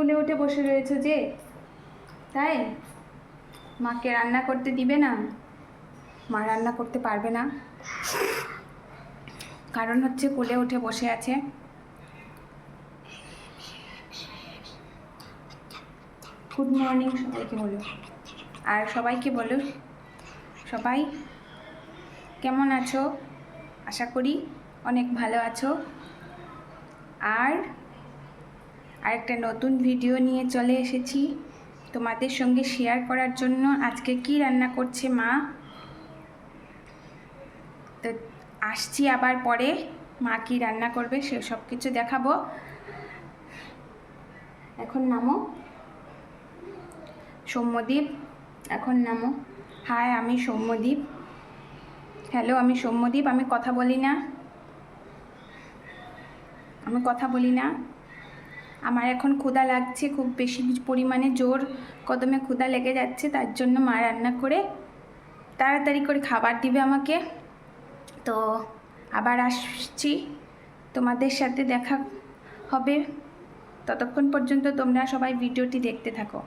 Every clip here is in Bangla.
কুলে উঠে বসে রয়েছে যে? তাই? মাকে রান্না করতে দিবে না? মা রান্না করতে পারবে না? কারণ হচ্ছে কোলে উঠে বসে আছে। গুড মর্নিং সবাইকে বলো। আর সবাইকে বলো। সবাই, কেমন আছো? আশা করি অনেক ভালো আছো। আর আরেকটা নতুন ভিডিও নিয়ে চলে এসেছি। তোমাদের সঙ্গে শেয়ার করার জন্য আজকে কি রান্না করছে মা? তো আসছি আবার পরে। মা কি রান্না করবে সে সব কিছু দেখাবো। এখন নামো। সৌম্যদীপ, এখন নামো। হাই, আমি সৌম্যদীপ। হ্যালো, আমি সৌম্যদীপ, আমি কথা বলি না। আমি কথা বলি না। আমার এখন ক্ষুধা লাগছে, খুব বেশি পরিমাণে জোর কদমে ক্ষুধা লেগে যাচ্ছে, তার জন্য মা রান্না করে তাড়াতাড়ি করে খাবার দিবে আমাকে। তো আবার আসছি, তোমাদের সাথে দেখা হবে। ততক্ষণ পর্যন্ত তোমরা সবাই ভিডিওটি দেখতে থাকো।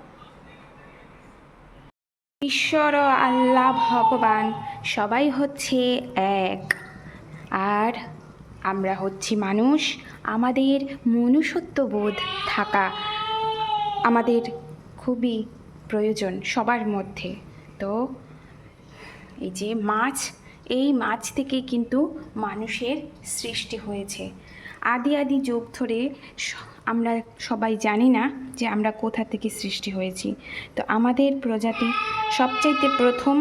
ঈশ্বর আল্লাহ ভগবান সবাই হচ্ছে এক। আর আমরা হচ্ছি মানুষ, আমাদের মনুষ্যত্ববোধ থাকা আমাদের খুবই প্রয়োজন সবার মধ্যে। তো এই যে মাছ, এই মাছ থেকে কিন্তু মানুষের সৃষ্টি হয়েছে। আদি আদি যুগ ধরে আমরা সবাই জানি না যে আমরা কোথা থেকে সৃষ্টি হয়েছি। তো আমাদের প্রজাতি সবচাইতে প্রথম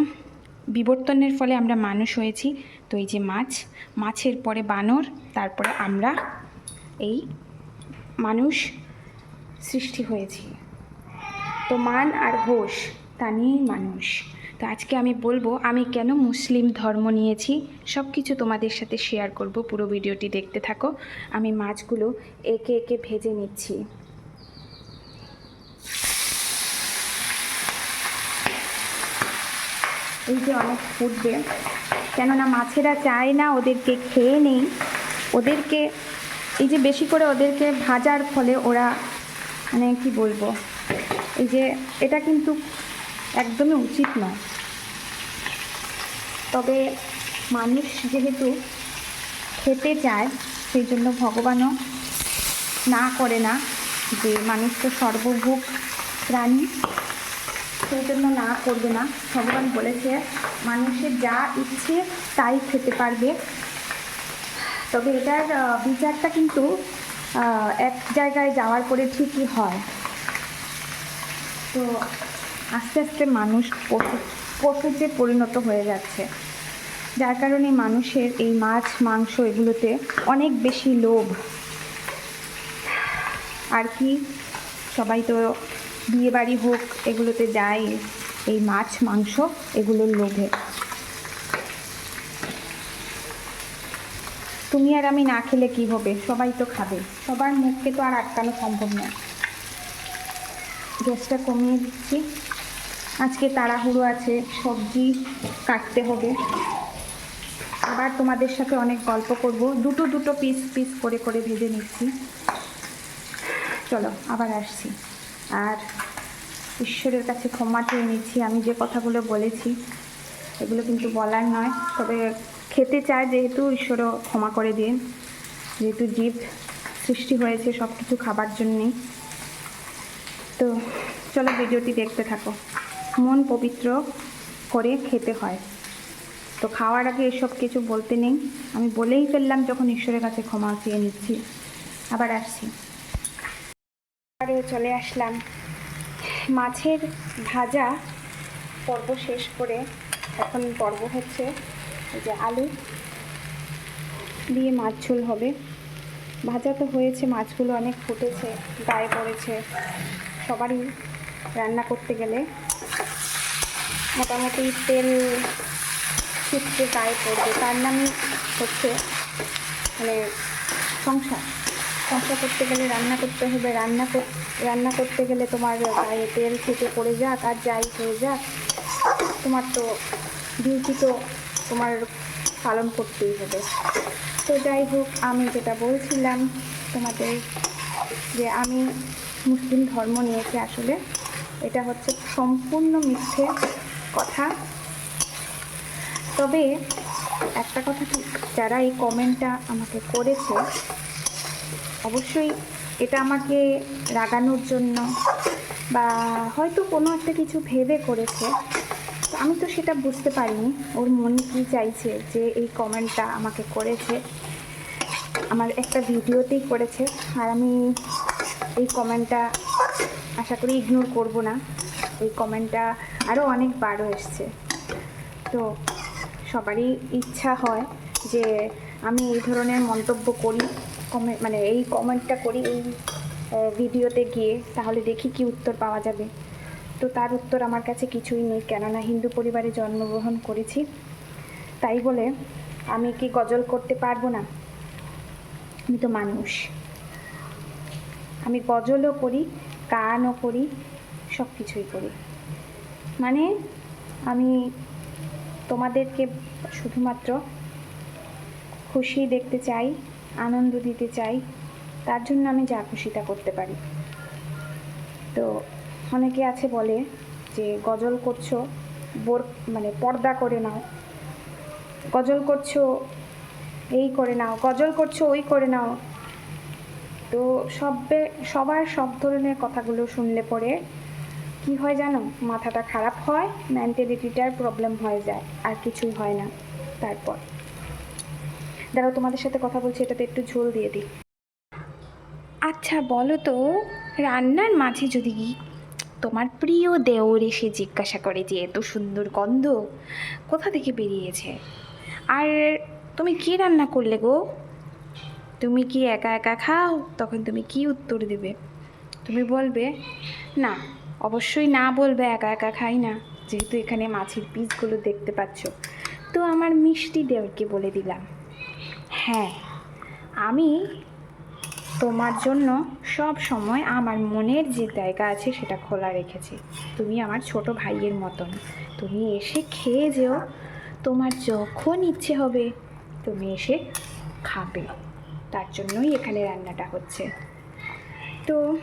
বিবর্তনের ফলে আমরা মানুষ হয়েছি। তো এই যে মাছ, মাছের পরে বানর, তারপরে আমরা এই মানুষ সৃষ্টি হয়েছি। তো মান আর হোশ তা নিয়েই মানুষ। তো আজকে আমি বলব, আমি কেন মুসলিম ধর্ম নিয়েছি সব কিছু তোমাদের সাথে শেয়ার করব। পুরো ভিডিওটি দেখতে থাকো। আমি মাছগুলো একে একে ভেজে নিচ্ছি। এই যে অনেক ফুটবে। কেননা মাছেরা চায় না ওদেরকে খেয়ে নেই। ওদেরকে, এই যে বেশি করে ওদেরকে ভাজার ফলে ওরা মানে কি বলব, এই যে এটা কিন্তু একদমই উচিত নয়। তবে মানুষ যেহেতু খেতে চায়, সেই জন্য ভগবানও না করে না যে মানুষ তো সর্বভোগ প্রাণী। সেই জন্য না করবে না। ভগবান বলেছে, মানুষের যা ইচ্ছে তাই খেতে পারবে। তবে এটার বিচারটা কিন্তু এক জায়গায় যাওয়ার পরে ঠিকই হয়। তো আস্তে আস্তে মানুষ পশু, পশুতে পরিণত হয়ে যাচ্ছে। যার কারণে মানুষের এই মাছ, মাংস এগুলোতে অনেক বেশি লোভ। আর কি? সবাই তো বিয়ে বাড়ি হোক, এগুলোতে যায় এই মাছ, মাংস, এগুলোর লোভে। তুমি আর আমি না খেলে কি হবে? সবাই তো খাবে। সবার মুখকে তো আর আটকানো সম্ভব নয় গ্যাসটা কমিয়ে দিচ্ছি। আজকে তাড়াহুড়ো আছে, সবজি কাটতে হবে। আবার তোমাদের সাথে অনেক গল্প করব। দুটো দুটো পিস পিস করে করে ভেজে নিচ্ছি। চলো, আবার আসছি। আর ঈশ্বরের কাছে ক্ষমা চেয়ে নিচ্ছি। আমি যে কথাগুলো বলেছি, এগুলো কিন্তু বলার নয়, তবে খেতে চায় যেহেতু ঈশ্বরও ক্ষমা করে দিন। যেহেতু জীব সৃষ্টি হয়েছে সব কিছু খাবার জন্যেই। তো চলো ভিডিওটি দেখতে থাকো। মন পবিত্র করে খেতে হয়। তো খাওয়ার আগে এসব কিছু বলতে নেই। আমি বলেই ফেললাম যখন ঈশ্বরের কাছে ক্ষমা চেয়ে নিচ্ছি। আবার আসছি। আরে চলে আসলাম। মাছের ভাজা পর্ব শেষ করে এখন পর্ব হচ্ছে যে আলু দিয়ে মাছ ঝোল হবে। ভাজা তো হয়েছে, মাছগুলো অনেক ফুটেছে, গায়ে পড়েছে। সবারই রান্না করতে গেলে মোটামুটি তেল ছিটকে গায়ে পড়বে। তার নামই হচ্ছে মানে সংসার। সংসার করতে গেলে রান্না করতে হবে। রান্না রান্না করতে গেলে তোমার গায়ে তেল ছিটে পড়ে যাক আর যাই হয়ে যাক, তোমার তো ডিউটি তো তোমার পালন করতেই হবে। তো যাই হোক, আমি যেটা বলছিলাম তোমাদের যে আমি মুসলিম ধর্ম নিয়েছি আসলে, এটা হচ্ছে সম্পূর্ণ মিথ্যে কথা। তবে একটা কথা কি, যারা এই কমেন্টটা আমাকে করেছে অবশ্যই এটা আমাকে রাগানোর জন্য বা হয়তো কোনো একটা কিছু ভেবে করেছে। আমি তো সেটা বুঝতে পারিনি। ওর মনে কী চাইছে যে এই কমেন্টটা আমাকে করেছে? আমার একটা ভিডিওতেই করেছে। আর আমি এই কমেন্টটা আশা করি ইগনোর করব না। এই কমেন্টটা আরও অনেক অনেকবারও এসছে। তো সবারই ইচ্ছা হয় যে আমি এই ধরনের মন্তব্য করি। কমে মানে এই কমেন্টটা করি এই ভিডিওতে গিয়ে, তাহলে দেখি কি উত্তর পাওয়া যাবে। তো তার উত্তর আমার কাছে কিছুই নেই, কেননা হিন্দু পরিবারে জন্মগ্রহণ করেছি। তাই বলে আমি কি গজল করতে পারব না? আমি তো মানুষ। আমি গজলও করি, গানও করি সব কিছুই করি। মানে আমি তোমাদেরকে শুধুমাত্র খুশি দেখতে চাই আনন্দ দিতে চাই, তার জন্য আমি যা খুশি তা করতে পারি। তো অনেকে আছে বলে যে, গজল করছ, বোর মানে পর্দা করে নাও। গজল করছ, এই করে নাও। গজল করছ, ওই করে নাও। তো সবে সবার সব ধরনের কথাগুলো শুনলে পরে কি হয় জানো? মাথাটা খারাপ হয় মেন্টালিটিটার প্রবলেম হয়ে যায়, আর কিছুই হয় না তারপর। দাঁড়াও, তোমাদের সাথে কথা বলছি, এটাতে একটু ঝোল দিয়ে দিই। আচ্ছা বলো তো, রান্নার মাঝে যদি তোমার প্রিয় দেওর এসে জিজ্ঞাসা করে যে এত সুন্দর গন্ধ, কোথা থেকে বেরিয়েছে? আর তুমি কি রান্না করলে গো? তুমি কি একা একা খাও? তখন তুমি কি উত্তর দেবে? তুমি বলবে, না, অবশ্যই না বলবে, একা একা খাই না। যেহেতু এখানে মাছের পিসগুলো দেখতে পাচ্ছ। তো আমার মিষ্টি দেওরকে বলে দিলাম। হ্যাঁ আমি তোমার জন্য সব সময় আমার মনের যে জায়গা আছে সেটা খোলা রেখেছি। তুমি আমার ছোট ভাইয়ের মতন। তুমি এসে খেয়ে যেও। তোমার যখন ইচ্ছে হবে, তুমি এসে খাবে। তার জন্যই এখানে রান্নাটা হচ্ছে। তো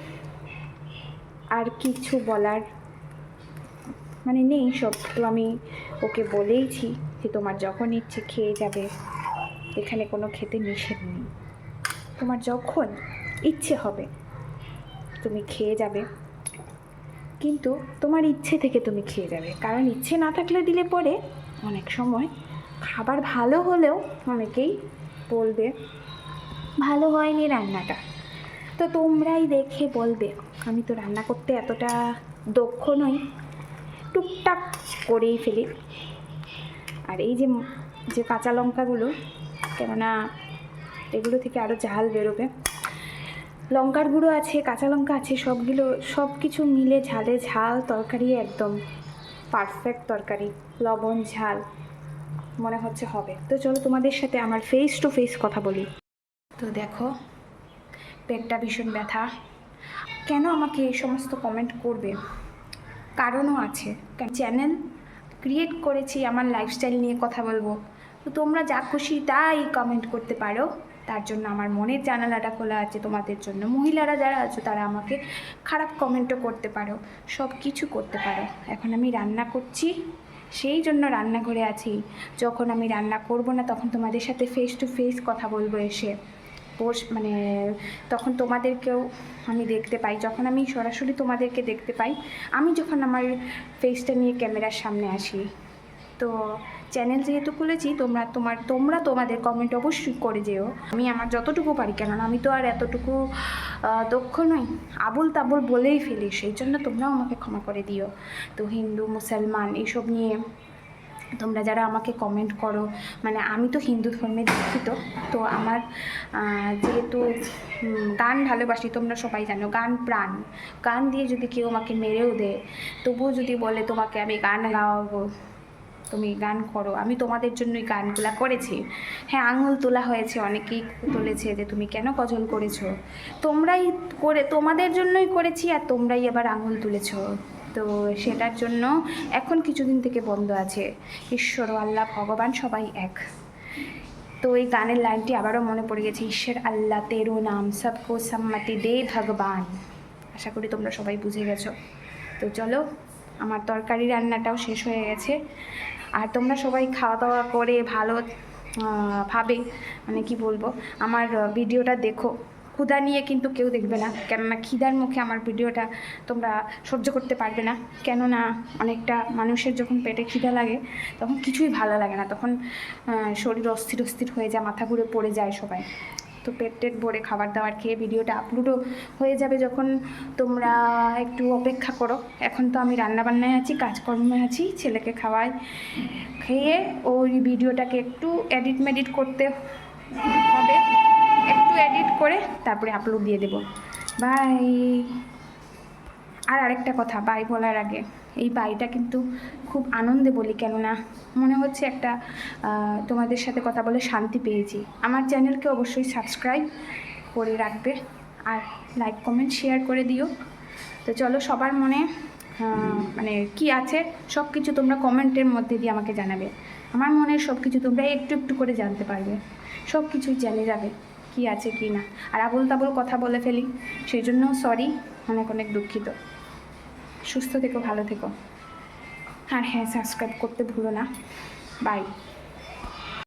আর কিছু বলার মানে নেই সব। তো আমি ওকে বলেইছি যে তোমার যখন ইচ্ছে খেয়ে যাবে। এখানে কোনো খেতে নিষেধ নেই। তোমার যখন ইচ্ছে হবে, তুমি খেয়ে যাবে। কিন্তু তোমার ইচ্ছে থেকে তুমি খেয়ে যাবে। কারণ ইচ্ছে না থাকলে দিলে পরে অনেক সময় খাবার ভালো হলেও অনেকেই বলবে, ভালো হয়নি রান্নাটা। তো তোমরাই দেখে বলবে, আমি তো রান্না করতে এতটা দক্ষ নই। টুকটাক করেই ফেলি। আর এই যে যে কাঁচা লঙ্কাগুলো কেননা এগুলো থেকে আরও ঝাল বেরোবে। লঙ্কার গুঁড়ো আছে, কাঁচা লঙ্কা আছে, সবগুলো সব কিছু মিলে ঝালে ঝাল তরকারি একদম পারফেক্ট তরকারি, লবণ, ঝাল, মনে হচ্ছে হবে। তো চলো তোমাদের সাথে আমার ফেস টু ফেস কথা বলি। তো দেখো, পেটটা ভীষণ ব্যথা। কেন আমাকে এই সমস্ত কমেন্ট করবে? কারণও আছে। চ্যানেল ক্রিয়েট করেছি, আমার লাইফস্টাইল নিয়ে কথা বলব। তো তোমরা যা খুশি তাই কমেন্ট করতে পারো। তার জন্য আমার মনের জানালাটা খোলা আছে তোমাদের জন্য। মহিলারা যারা আছো তারা আমাকে খারাপ কমেন্টও করতে পারো। সব কিছু করতে পারো। এখন আমি রান্না করছি। সেই জন্য রান্নাঘরে আছি। যখন আমি রান্না করব না তখন তোমাদের সাথে ফেস টু ফেস কথা বলব এসে। পোষ মানে তখন তোমাদেরকেও আমি দেখতে পাই। যখন আমি সরাসরি তোমাদেরকে দেখতে পাই, আমি যখন আমার ফেসটা নিয়ে ক্যামেরার সামনে আসি। তো চ্যানেল যেহেতু খুলেছি, তোমরা তোমার, তোমরা তোমাদের কমেন্ট অবশ্যই করে যেও। আমি আমার যতটুকু পারি, কেননা আমি তো আর এতটুকু দক্ষ নই, আবুল তাবুল বলেই ফেলি, সেই জন্য তোমরাও আমাকে ক্ষমা করে দিও। তো হিন্দু, মুসলমান, এইসব নিয়ে তোমরা যারা আমাকে কমেন্ট করো মানে আমি তো হিন্দু ধর্মে দীক্ষিত, তো আমার যেহেতু গান ভালোবাসি, তোমরা সবাই জানো, গান প্রাণ। গান দিয়ে যদি কেউ আমাকে মেরেও দেয়, তবুও যদি বলে তোমাকে আমি গান গাওয়াবো তুমি গান করো, আমি তোমাদের জন্যই গানগুলা করেছি। হ্যাঁ আঙুল তোলা হয়েছে, অনেকেই তুলেছে যে তুমি কেন গজল করেছ? তোমরাই করে, তোমাদের জন্যই করেছি আর তোমরাই আবার আঙুল তুলেছো। তো সেটার জন্য এখন কিছুদিন থেকে বন্ধ আছে। ঈশ্বর আল্লাহ, ভগবান সবাই এক। তো এই গানের লাইনটি আবারও মনে পড়ে গেছে, ঈশ্বর আল্লাহ, তেরো নাম, সবকো সম্মতি দে ভগবান। আশা করি তোমরা সবাই বুঝে গেছো। তো চলো আমার তরকারি রান্নাটাও শেষ হয়ে গেছে। আর তোমরা সবাই খাওয়া দাওয়া করে ভালো ভাবে মানে কি বলব, আমার ভিডিওটা দেখো। ক্ষুদা নিয়ে কিন্তু কেউ দেখবে না, কেননা খিদার মুখে আমার ভিডিওটা তোমরা সহ্য করতে পারবে না। কেননা অনেকটা মানুষের যখন পেটে খিদা লাগে, তখন কিছুই ভালো লাগে না। তখন শরীর অস্থির অস্থির হয়ে যায়, মাথা ঘুরে পড়ে যায় সবাই। তো পেট টেট ভরে খাবার দাবার খেয়ে ভিডিওটা আপলোডও হয়ে যাবে যখন তোমরা একটু অপেক্ষা করো। এখন তো আমি রান্নাবান্নায় আছি, কাজকর্মে আছি, ছেলেকে খাওয়াই, খেয়ে ওই ভিডিওটাকে একটু এডিট মেডিট করতে হবে। একটু এডিট করে তারপরে আপলোড দিয়ে দেবো। বাই আর আরেকটা কথা, বাই বলার আগে। এই বাইটা কিন্তু খুব আনন্দে বলি, কেননা মনে হচ্ছে একটা তোমাদের সাথে কথা বলে শান্তি পেয়েছি। আমার চ্যানেলকে অবশ্যই সাবস্ক্রাইব করে রাখবে আর লাইক, কমেন্ট, শেয়ার করে দিও। তো চলো সবার মনে মানে কি আছে সব কিছু তোমরা কমেন্টের মধ্যে দিয়ে আমাকে জানাবে। আমার মনে সব কিছু তোমরা একটু একটু করে জানতে পারবে। সব কিছুই জেনে যাবে কি আছে, কি না। আর আবল তাবল কথা বলে ফেলি, সেই জন্য সরি অনেক অনেক দুঃখিত। সুস্থ থেকো ভালো থেকো। আর হ্যাঁ সাবস্ক্রাইব করতে ভুলো না। বাই